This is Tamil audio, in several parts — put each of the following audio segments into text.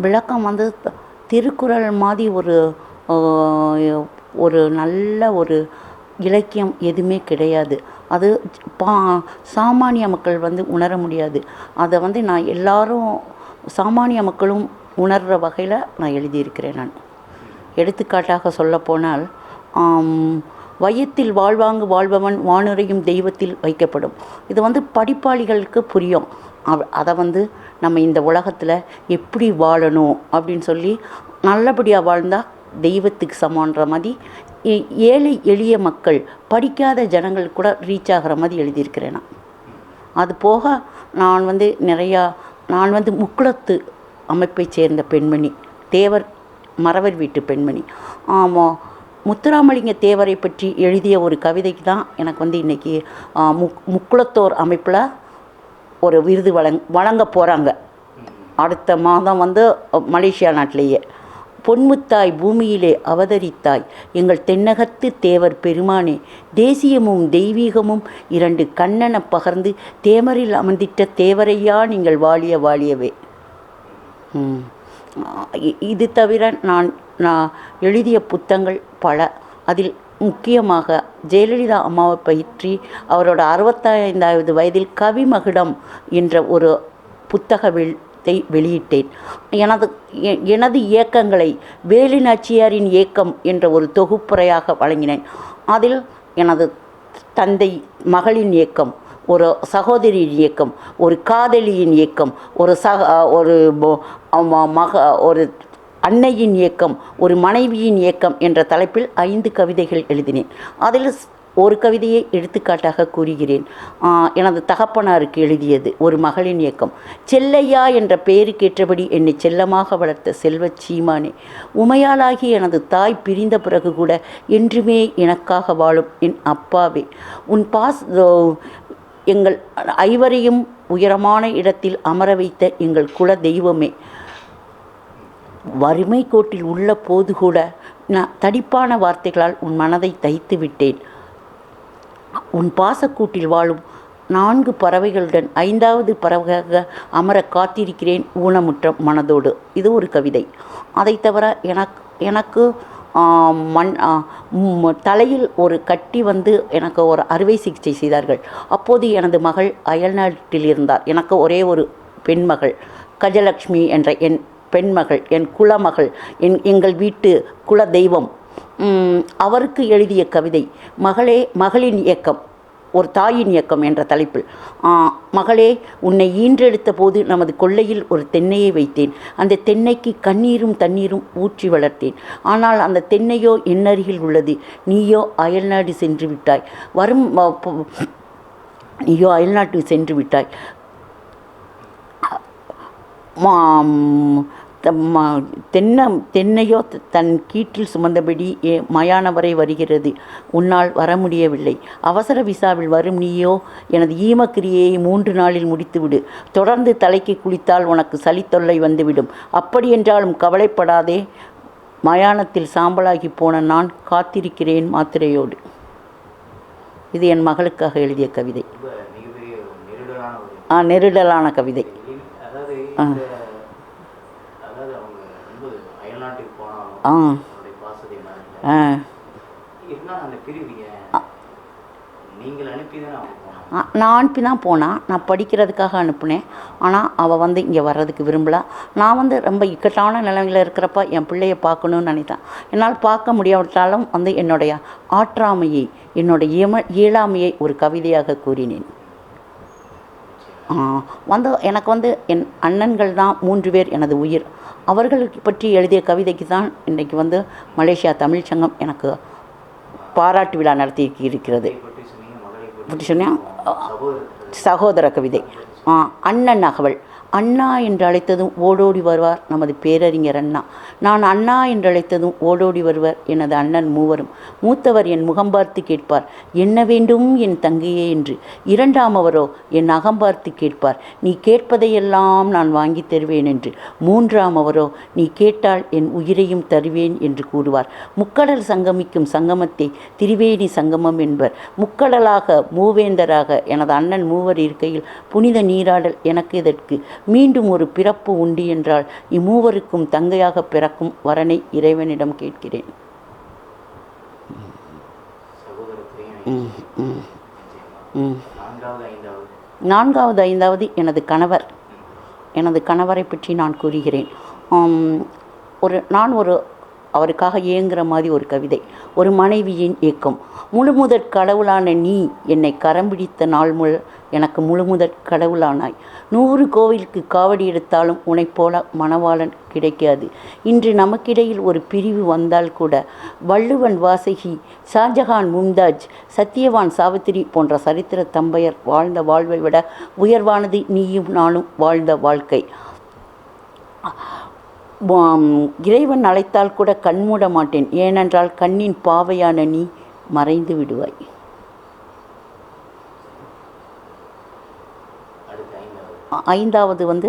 விளக்கம் வந்து த- திருக்குறள் மாதிரி ஒரு ஒரு நல்ல ஒரு இலக்கியம் எதுவுமே கிடையாது. அது பா சாமானிய மக்கள் வந்து உணர முடியாது. அதை வந்து நான் எல்லாரும் சாமானிய மக்களும் உணர்கிற வகையில் நான் எழுதியிருக்கிறேன் நான். எடுத்துக்காட்டாக சொல்லப்போனால் வயத்தில் வையத்தில் வாழ்வாங்கு வாழ்பவன் வானுரையும் தெய்வத்தில் வைக்கப்படும். இது வந்து படிப்பாளிகளுக்கு புரியும். அதை வந்து நம்ம இந்த உலகத்தில் எப்படி வாழணும் அப்படின்னு சொல்லி நல்லபடியாக வாழ்ந்தால் தெய்வத்துக்கு சமான்ற மாதிரி ஏழை எளிய மக்கள் படிக்காத ஜனங்கள் கூட ரீச் ஆகிற மாதிரி எழுதியிருக்கிறேன் நான். அது போக நான் வந்து நிறையா நான் வந்து முக்குளத்து அமைப்பை சேர்ந்த பெண்மணி தேவர் மறவர் வீட்டு பெண்மணி. ஆமாம் முத்துராமலிங்க தேவரை பற்றி எழுதிய ஒரு கவிதைக்கு தான் எனக்கு வந்து இன்றைக்கி முக் முக்குளத்தோர் அமைப்பில் ஒரு விருது வழங் வழங்க போகிறாங்க அடுத்த மாதம் வந்து மலேசியா நாட்டிலேயே. பொன்முத்தாய் பூமியிலே அவதரித்தாய். எங்கள் தென்னகத்து தேவர் பெருமானே தேசியமும் தெய்வீகமும் இரண்டு கண்ணன பகர்ந்து தேமரில் அமர்ந்திட்ட தேவரையா நீங்கள் வாழிய வாழியவே. இது தவிர நான் நான் எழுதிய புத்தகங்கள் பல. அதில் முக்கியமாக ஜெயலலிதா அம்மாவை பற்றி அவரோட அறுபத்தைந்தாவது வயதில் கவிமகுடம் என்ற ஒரு புத்தக வெளித்தை வெளியிட்டேன். எனது எ- எனது இயக்கங்களை வேலு நாச்சியாரின் இயக்கம் என்ற ஒரு தொகுப்புரையாக வழங்கினேன். அதில் எனது தந்தை மகளின் இயக்கம் ஒரு சகோதரியின் இயக்கம் ஒரு காதலியின் இயக்கம் ஒரு சக ஒரு மக ஒரு அன்னையின் இயக்கம் ஒரு மனைவியின் இயக்கம் என்ற தலைப்பில் ஐந்து கவிதைகள் எழுதினேன். அதில் ஒரு கவிதையை எடுத்துக்காட்டாக கூறுகிறேன். எனது தகப்பனாருக்கு எழுதியது ஒரு மகளின் இயக்கம். செல்லையா என்ற பெயருக்கேற்றபடி என்னை செல்லமாக வளர்த்த செல்வச் சீமானே உமையாளாகி எனது தாய் பிரிந்த பிறகு கூட என்றுமே எனக்காக வாழும் என் அப்பாவே. உன் பாஸ் எங்கள் ஐவரையும் உயரமான இடத்தில் அமர வைத்த எங்கள் குல தெய்வமே. வறுமை கோட்டில் உள்ள போது கூட நான் தடிப்பான வார்த்தைகளால் உன் மனதை தைத்து விட்டேன். உன் பாசக்கூட்டில் வாழும் நான்கு பறவைகளுடன் ஐந்தாவது பறவையாக அமர காத்திருக்கிறேன் ஊனமுற்ற மனதோடு. இது ஒரு கவிதை. அதை தவிர எனக்கு எனக்கு மண் தலையில் ஒரு கட்டி வந்து எனக்கு ஒரு அறுவை சிகிச்சை செய்தார்கள். அப்போது எனது மகள் அயல்நாட்டில் இருந்தார். எனக்கு ஒரே ஒரு பெண்மகள் கஜலக்ஷ்மி என்ற என் பெண்மகள் என் குலமகள் என் எங்கள் வீட்டு குல தெய்வம் அவருக்கு எழுதிய கவிதை மகளே மகளின் இயக்கம் ஒரு தாயின் இயக்கம் என்ற தலைப்பில். மகளே உன்னை ஈன்றெடுத்த போது நமது கொள்ளையில் ஒரு தென்னையை வைத்தேன். அந்த தென்னைக்கு கண்ணீரும் தண்ணீரும் ஊற்றி வளர்த்தேன். ஆனால் அந்த தென்னையோ என்னருகில் உள்ளது? நீயோ அயல்நாடு சென்று விட்டாய். வரும் நீயோ அயல்நாட்டு சென்று விட்டாய். மா- தென்னை தென்னையோ தன் கீற்றில் சுமந்தபடி ஏ மயான வரை வருகிறது. உன்னால் வர முடியவில்லை. அவசர விசாவில் வரும் நீயோ எனது ஈமக்கிரியையை மூன்று நாளில் முடித்துவிடு. தொடர்ந்து தலைக்கு குளித்தால் உனக்கு சளித்தொல்லை வந்துவிடும். அப்படியென்றாலும் கவலைப்படாதே. மயானத்தில் சாம்பலாகி போன நான் காத்திருக்கிறேன் மாத்திரையோடு. இது என் மகளுக்காக எழுதிய கவிதை. ஆ நெருடலான கவிதை. எளிம்- அதாவது இந்த அதாவது அவங்க ரொம்ப அயல்நாட்டுக்கு போனாலும் ஆ அவருடைய பாசத்தை மறக்கல ஆ இருந்தாலும் அந்த பிரிவிங்க நீங்கள் அனுப்பி தானே அவங்க போனாங்க ஆ, நான் அனுப்பி தான் போனான்? நான் படிக்கிறதுக்காக அனுப்புனேன். ஆனால் அவள் வந்து இங்கே வர்றதுக்கு விரும்பல. நான் வந்து ரொம்ப இக்கட்டான நிலைமையில் இருக்கிறப்ப என் பிள்ளைய பார்க்கணும்னு நினைத்தேன். என்னால் பார்க்க முடியாவிட்டாலும் வந்து என்னுடைய ஆற்றாமையை என்னுடைய இயம இயலாமையை ஒரு கவிதையாக கூறினேன். ஆ, வந்து எனக்கு வந்து என் அண்ணன்கள் தான் மூன்று பேர் எனது உயிர். அவர்களுக்கு பற்றி எழுதிய கவிதைக்கு தான் இன்றைக்கு வந்து மலேசியா தமிழ்ச்சங்கம் எனக்கு பாராட்டு விழா நடத்தி இருக்கிறது. சகோதரர் சகோதர கவிதை. அண்ணன் அகவல். அண்ணா என்று அழைத்ததும் ஓடோடி வருவார். நமது பேரறிஞர் அண்ணா. நான் அண்ணா என்று அழைத்ததும் ஓடோடி வருவர். எனது அண்ணன் மூவரும். மூத்தவர் என் முகம் பார்த்து கேட்பார். என்ன வேண்டும் என் தங்கையே? என்று. இரண்டாம் அவரோ? என் அகம் பார்த்து கேட்பார். நீ கேட்பதையெல்லாம் நான் வாங்கி தருவேன் என்று. மூன்றாம் அவரோ? நீ கேட்டால் என் உயிரையும் தருவேன் என்று கூறுவார். முக்கடல் சங்கமிக்கும் சங்கமத்தை திரிவேணி சங்கமம் என்பர். முக்கடலாக மூவேந்தராக எனது அண்ணன் மூவர் இருக்கையில் புனித நீராடல் எனக்கு இதற்கு மீண்டும் ஒரு பிறப்பு உண்டு என்றால் இம்மூவருக்கும் தங்கையாக பிறக்கும் வரனை இறைவனிடம் கேட்கிறேன். நான்காவது ஐந்தாவது எனது கணவர். எனது கணவரை பற்றி நான் கூறுகிறேன். ஒரு நான் ஒரு அவருக்காக ஏங்குற மாதிரி ஒரு கவிதை. ஒரு மனைவியின் ஏக்கம். முழுமுதற் கடவுளான நீ என்னை கரம் பிடித்த நாள் முழு எனக்கு முழுமுதற் கடவுளானாய். நூறு கோவிலுக்கு காவடி எடுத்தாலும் உனைப் போல மணவாளன் கிடைக்காது. இன்று நமக்கிடையில் ஒரு பிரிவு வந்தால் கூட வள்ளுவன் வாசகி ஷாஜஹான் மும்தாஜ் சத்தியவான் சாவித்திரி போன்ற சரித்திர தம்பையர் வாழ்ந்த வாழ்வை விட உயர்வானது நீயும் நானும் வாழ்ந்த வாழ்க்கை. இறைவன் அழைத்தால் கூட கண்மூட மாட்டேன். ஏனென்றால் கண்ணின் பாவையான நீ மறைந்து விடுவாய். ஐந்தாவது ஐந்தாவது வந்து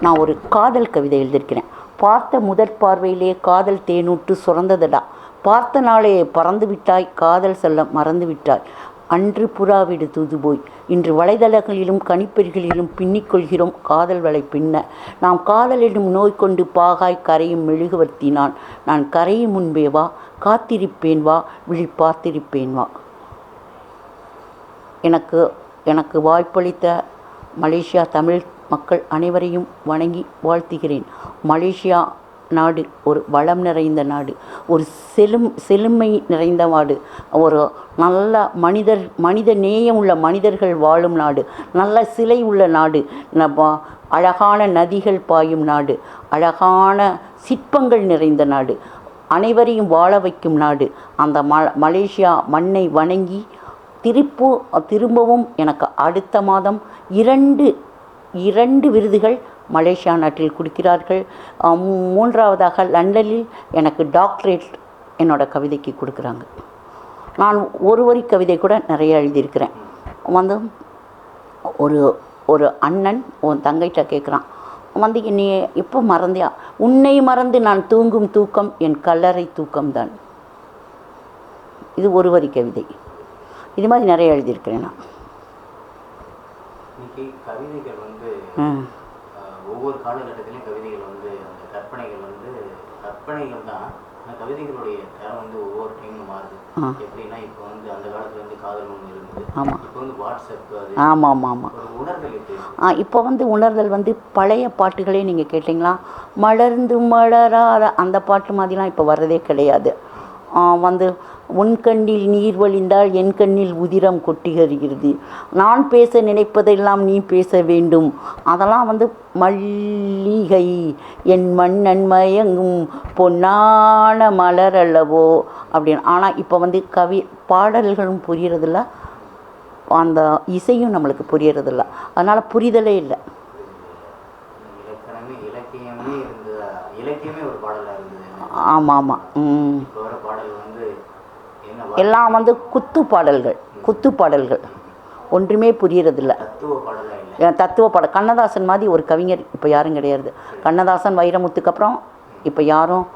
நான் ஒரு காதல் கவிதை எழுதியிருக்கிறேன். பார்த்த முதற் பார்வையிலே காதல் தேனூட்டு சுரந்ததடா. பார்த்த நாளே பறந்து விட்டாய் காதல் சொல்ல மறந்து விட்டாய் அன்று புறாவிடு தூது போய் இன்று வலைதளங்களிலும் கணிப்பெறிகளிலும் பின்னிக்கொள்கிறோம் காதல் வலை பின்ன. நாம் காதல் நோய் கொண்டு பாகாய் கரையும் மெழுகுவர்த்தினான் நான் கரையும் முன்பே வா காத்திருப்பேன் வா விழி பார்த்திருப்பேன் வா. எனக்கு எனக்கு வாய்ப்பளித்த மலேசியா தமிழ் மக்கள் அனைவரையும் வணங்கி வாழ்த்துகிறேன். மலேசியா நாடு ஒரு வளம் நிறைந்த நாடு ஒரு செழும் செழுமை நிறைந்த நாடு ஒரு நல்ல மனிதர் மனித நேயம் உள்ள மனிதர்கள் வாழும் நாடு நல்ல சிலை உள்ள நாடு அழகான நதிகள் பாயும் நாடு அழகான சிற்பங்கள் நிறைந்த நாடு அனைவரையும் வாழ வைக்கும் நாடு அந்த ம மலேசியா மண்ணை வணங்கி திருப்பு திரும்பவும் எனக்கு அடுத்த மாதம் இரண்டு இரண்டு விருதுகள் மலேசியா நாட்டில் கொடுக்கிறார்கள். மூன்றாவதாக லண்டனில் எனக்கு டாக்டரேட் என்னோட கவிதைக்கு கொடுக்குறாங்க. நான் ஒரு வரி கவிதை கூட நிறைய எழுதியிருக்கிறேன். வந்து ஒரு ஒரு அண்ணன் உன் தங்கைட்ட கேட்குறான். வந்து என்னை எப்போ மறந்தியா? உன்னை மறந்து நான் தூங்கும் தூக்கம் என் கல்லறை தூக்கம்தான். இது ஒரு வரி கவிதை. இது மாதிரி நிறைய எழுதியிருக்கிறேன் நான். கவிதைகள் வந்து ஒவ்வொரு காலகட்டத்திலையும் கவிதைகள் வந்து அந்த கற்பனைகள் வந்து கற்பனைகள் தான். அந்த கவிதைகளுடைய தரம் வந்து ஒவ்வொரு டைமும் மாறுது. எப்படின்னா இப்போ வந்து அந்த காலத்துல வந்து காதல் ஒன்று இருந்தது. இப்போ வந்து வாட்ஸ்அப் ஆமாம் ஆமாம் ஆமாம் உணர்தல் ஆ இப்போ வந்து உணர்தல் வந்து பழைய பாட்டுகளே நீங்கள் கேட்டிங்களா? மலர்ந்து மலராத அந்த பாட்டு மாதிரிலாம் இப்போ வர்றதே கிடையாது. வந்து உன் கண்ணில் நீர் வழிந்தால் என் கண்ணில் உதிரம் கொட்டுகிறது. நான் பேச நினைப்பதெல்லாம் நீ பேச வேண்டும் அதெல்லாம் வந்து மல்லிகை என் மன்னன் மயங்கும் பொன்னான மலர் அல்லவோ அப்படின்னு. ஆனால் இப்போ வந்து கவி பாடல்களும் புரியறதில்ல. அந்த இசையும் நம்மளுக்கு புரியறதில்ல. அதனால் புரிதலே இல்லை. ஆமாம் ஆமாம். ம் இப்போ வர பாடல் வந்து என்ன எல்லாம் வந்து குத்து பாடல்கள் குத்து பாடல்கள் ஒன்றுமே புரியறதில்ல. தத்துவ பாடலா கண்ணதாசன் மாதிரி ஒரு கவிஞர் இப்போ யாரும் கிடையாது. கண்ணதாசன் வைரமுத்துக்கு அப்புறம் இப்போ யாரும்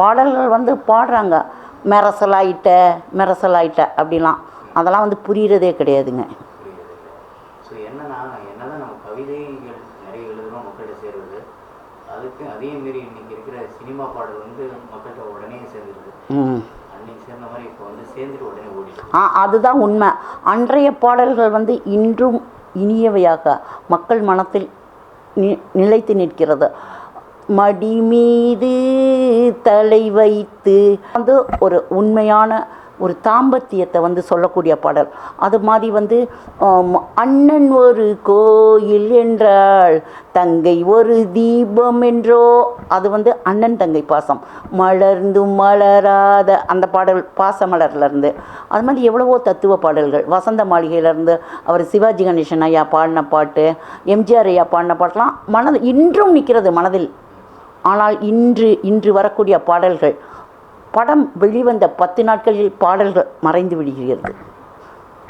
பாடல்கள் வந்து பாடுறாங்க. மெரசலாயிட்ட மெரசலாயிட்ட அப்படிலாம். அதெல்லாம் வந்து புரியறதே கிடையாதுங்க. அதுக்கு அதே மாரி இன்னைக்கு இருக்கிற சினிமா பாடல் வந்து மக்கள்கிட்ட உடனே சேர்ந்துருது. ஆ அதுதான் உண்மை. அன்றைய பாடல்கள் வந்து இன்றும் இனியவையாக மக்கள் மனத்தில் நி நிலைத்து நிற்கிறது. மடி மீது தலை வைத்து வந்து ஒரு உண்மையான ஒரு தாம்பத்தியத்தை வந்து சொல்லக்கூடிய பாடல். அது மாதிரி வந்து அண்ணன் ஒரு கோயில் என்றால் தங்கை ஒரு தீபம் என்றோ அது வந்து அண்ணன் தங்கை பாசம். மலர்ந்தும் மலராத அந்த பாடல் பாசமலர்லேருந்து அது மாதிரி எவ்வளவோ தத்துவ பாடல்கள். வசந்த மாளிகையிலேருந்து அவர் சிவாஜி கணேசன் ஐயா பாடின பாட்டு எம்ஜிஆர் ஐயா பாடின பாட்டெலாம் மனது இன்றும் நிற்கிறது மனதில். ஆனால் இன்று இன்று வரக்கூடிய பாடல்கள் படம் வெளிவந்த பத்து நாட்களில் பாடல்கள் மறைந்து விடுகிறது.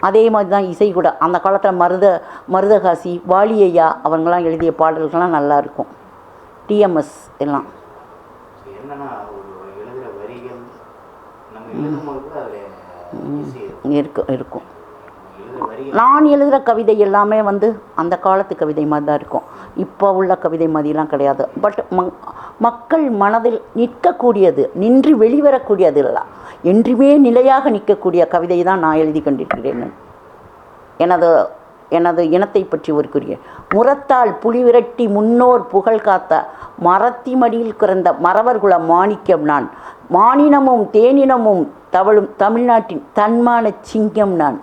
அதே மாதிரி தான் இசை கூட. அந்த காலத்தில் மருத மருதகாசி வாலியையா அவங்கெல்லாம் எழுதிய பாடல்கள்லாம் நல்லா இருக்கும். டிஎம்எஸ் எல்லாம். இருக்கும் இருக்கும் இருக்கும் எழுதுற எழுதுகிற வரிகள் நான் எழுதுகிற கவிதை எல்லாமே வந்து அந்த காலத்து கவிதை மாதிரி தான் இருக்கும். இப்போ உள்ள கவிதை மாதிரிலாம் கிடையாது. பட் மக்கள் மனதில் நிற்கக்கூடியது நின்று வெளிவரக்கூடியது இல்லை. என்றுமே நிலையாக நிற்கக்கூடிய கவிதை தான் நான் எழுதி கொண்டிருக்கிறேன் எனது எனது இனத்தை பற்றி ஒரு குறிய. முரத்தால் புலி விரட்டி முன்னோர் புகழ் காத்த மரத்தி மடியில் கிறந்த மறவர்குல மாணிக்கம் நான். மானினமும் தேனினமும் தவழும் தமிழ்நாட்டின் தன்மான சிங்கம் நான்.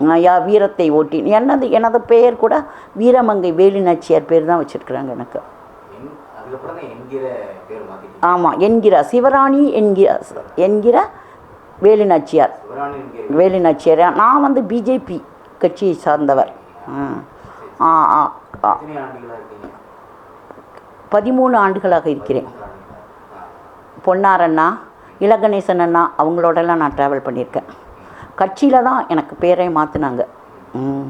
ஐயா வீரத்தை ஓட்டி எனது எனது பெயர் கூட? வீரமங்கை வேலு நாச்சியார் பேர் தான் வச்சுருக்குறாங்க எனக்கு. ஆமாம் என்கிற சிவராணி என்கிற என்கிற வேலு நாச்சியார். வேலு நாச்சியார். நான் வந்து பிஜேபி கட்சியை சார்ந்தவர். ஆ ஆ பதிமூணு ஆண்டுகளாக இருக்கிறேன். மூன்று ஆண்டுகளா? ஆ. பொன்னார் அண்ணா இலகணேசன் அண்ணா அவங்களோடலாம் நான் ட்ராவல் பண்ணியிருக்கேன். கட்சியில் தான் எனக்கு பேரை மாற்றினாங்க ம்.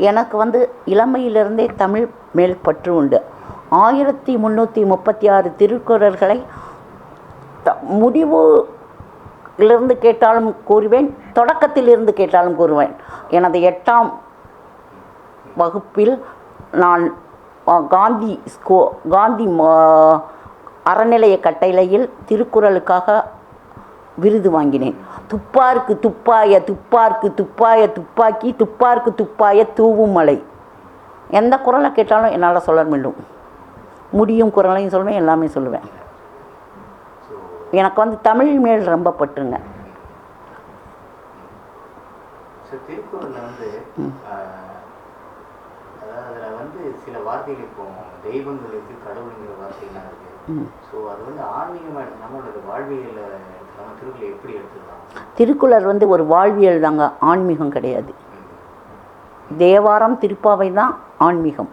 எனக்கு வந்து இளமையிலிருந்தே தமிழ் மேல் பற்று உண்டு. ஆயிரத்தி முந்நூற்றி முப்பத்தி ஆறு திருக்குறள்களை த- முடிவிலிருந்து கேட்டாலும் கூறுவேன் தொடக்கத்திலிருந்து கேட்டாலும் கூறுவேன். எனது எட்டாம் வகுப்பில் நான் காந்தி ஸ்கூ காந்தி அறநிலைய கட்டளையில் திருக்குறளுக்காக விருது வாங்கினேன். துப்பார்க்கு துப்பாய துப்பார்க்கு துப்பாய துப்பாக்கி துப்பார்க்கு துப்பாய தூவும் மலை. எந்த குரலை கேட்டாலும் என்னால் சொல்ல முடியும். முடியும் குரலையும் சொல்லுவேன் எல்லாமே சொல்லுவேன். எனக்கு வந்து தமிழ் மேல் ரொம்ப பற்றுங்க ஸோ திருக்குறளில் வந்து ஆஹ், அதாவது அதில் வந்து சில வார்த்தைகள் இப்போ தெய்வங்கள் இருக்குது கடவுளுங்கிற வார்த்தைகள்லாம் இருக்குது. ஸோ அது வந்து ஆன்மீகமாக எடுத்துக்காம அது வாழ்வியலில் எடுத்துக்காம திருக்குறளை எப்படி எடுத்துக்கலாம்? திருக்குறள் வந்து ஒரு வாழ்வியல் தாங்க ஆன்மீகம் கிடையாது. தேவாரம் திருப்பாவை தான் ஆன்மீகம்.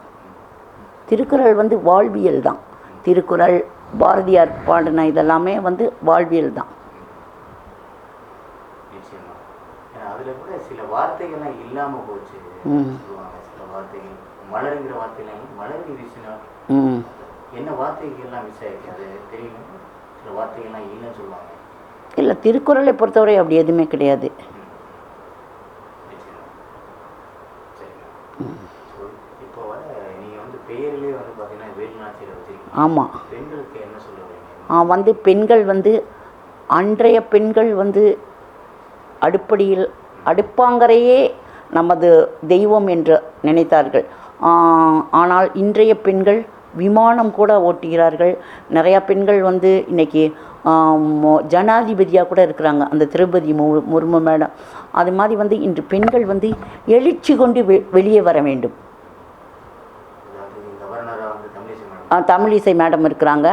திருக்குறள் வந்து வாழ்வியல் தான். திருக்குறள் பாரதியார் பாடின இதெல்லாமே வந்து வாழ்வியல் தான். அதில் கூட சில வார்த்தைகள்லாம் இல்லாமல் போச்சு. சில வார்த்தைகள் மலருங்கிற வார்த்தைலாம் மலர் விஷயம் ம் என்ன வார்த்தைகள்லாம் அது தெரியல சில வார்த்தைகள்லாம் இல்லைன்னு சொல்லுவாங்க. இல்லை திருக்குறளை பொறுத்தவரை அப்படி எதுவுமே கிடையாது. இப்போ நீங்கள் வந்து பெயர்லேயே வந்து பார்த்தீங்கன்னா வேலுநாச்சியரை வச்சிருக்கீங்க ஆமாம் பெண்களுக்கு என்ன வந்து பெண்கள் வந்து அன்றைய பெண்கள் வந்து அடுப்படியில் அடுப்பாங்கரையே நமது தெய்வம் என்று நினைத்தார்கள். ஆனால் இன்றைய பெண்கள் விமானம் கூட ஓட்டுகிறார்கள். நிறையா பெண்கள் வந்து இன்னைக்கு ஜனாதிபதியாக கூட இருக்கிறாங்க. அந்த திரௌபதி மு முர்மு மேடம். அது மாதிரி வந்து இன்று பெண்கள் வந்து எழுச்சி கொண்டு வெ வெளியே வர வேண்டும் அதாவது கவர்னராக வந்து தமிழிசை மேடம் இருக்கிறாங்க.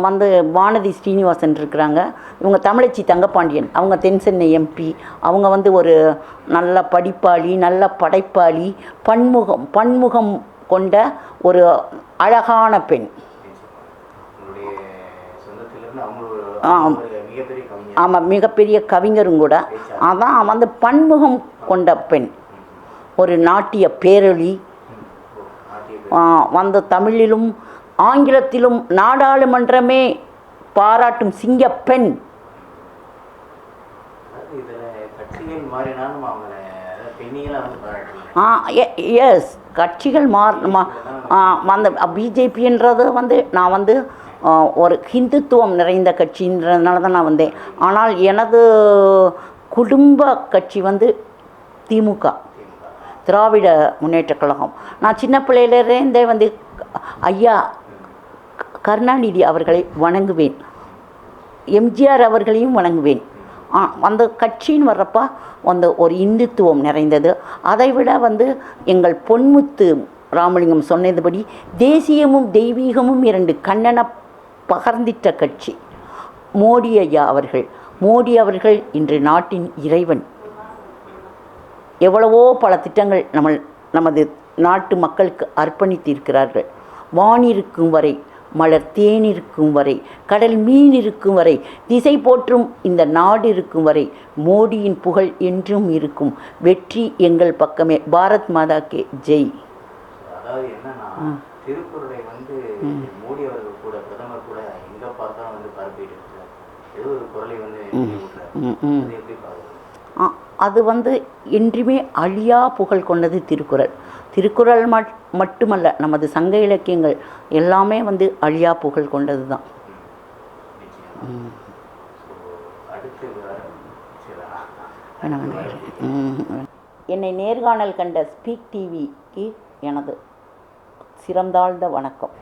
வந்து வானதி ஸ்ரீனிவாசன் இருக்கிறாங்க. இவங்க தமிழச்சி தங்கப்பாண்டியன். அவங்க தென் சென்னை எம்பி அவங்க வந்து ஒரு நல்ல படிப்பாளி நல்ல படைப்பாளி பன்முகம் பன்முகம் கொண்ட ஒரு அழகான பெண். ஆமாம் மிகப்பெரிய கவிஞரும் கூட. அதான் வந்து பன்முகம் கொண்ட பெண். ஒரு நாட்டிய பேரொளி. வந்து தமிழிலும் ஆங்கிலத்திலும் நாடாளுமன்றமே பாராட்டும் வந்து பாராட்டுறாங்க ஆ எஸ் கட்சிகள் மா ஆ, அந்த பிஜேபின்றது வந்து நான் வந்து ஒரு ஹிந்துத்துவம் நிறைந்த கட்சின்றதுனால தான் நான் வந்தேன். ஆனால் எனது குடும்ப கட்சி வந்து திமுக திராவிட முன்னேற்றக் கழகம். நான் சின்ன பிள்ளையிலேருந்தே வந்து ஐயா கருணாநிதி அவர்களை வணங்குவேன். எம்ஜிஆர் அவர்களையும் வணங்குவேன். அந்த கட்சின்னு வர்றப்ப அந்த ஒரு இந்துத்துவம் நிறைந்தது. அதை விட வந்து எங்கள் பொன்முத்து ராமலிங்கம் சொன்னதுபடி தேசியமும் தெய்வீகமும் இரண்டு கண்ணன பகர்ந்திட்ட கட்சி. மோடி ஐயா அவர்கள். மோடி அவர்கள் இன்று நாட்டின் இறைவன். எவ்வளவோ பல திட்டங்கள் நம்ம நமது நாட்டு மக்களுக்கு அர்ப்பணித்திருக்கிறார்கள். வானிருக்கும் வரை மலர் தேன் இருக்கும் வரை கடல் மீன் இருக்கும் வரை திசை போற்றும் இந்த நாடு இருக்கும் வரை மோடியின் புகழ் என்றும் இருக்கும். வெற்றி எங்கள் பக்கமே. பாரத் மாதா கே ஜெய். அதாவது என்னன்னா திருக்குறளை வந்து மோடி அவர்கள் கூட பிரதமர் கூட எங்க பார்த்தாலும் வந்து பரப்பிட்டு இருக்கிறார் ஏதோ ஒரு குரலை வந்து எழுதி விடுறாரு ம் ம். அது எப்படி பார்க்குறது? ஆ, அது வந்து என்றுமே அழியா புகழ் கொண்டது திருக்குறள். திருக்குறள் மட் மட்டுமல்ல நமது சங்க இலக்கியங்கள் எல்லாமே வந்து அழியா புகழ் கொண்டது தான். என்னை நேர்காணல் கண்ட ஸ்பீக் டிவிக்கு எனது சிறந்தாழ்ந்த வணக்கம்.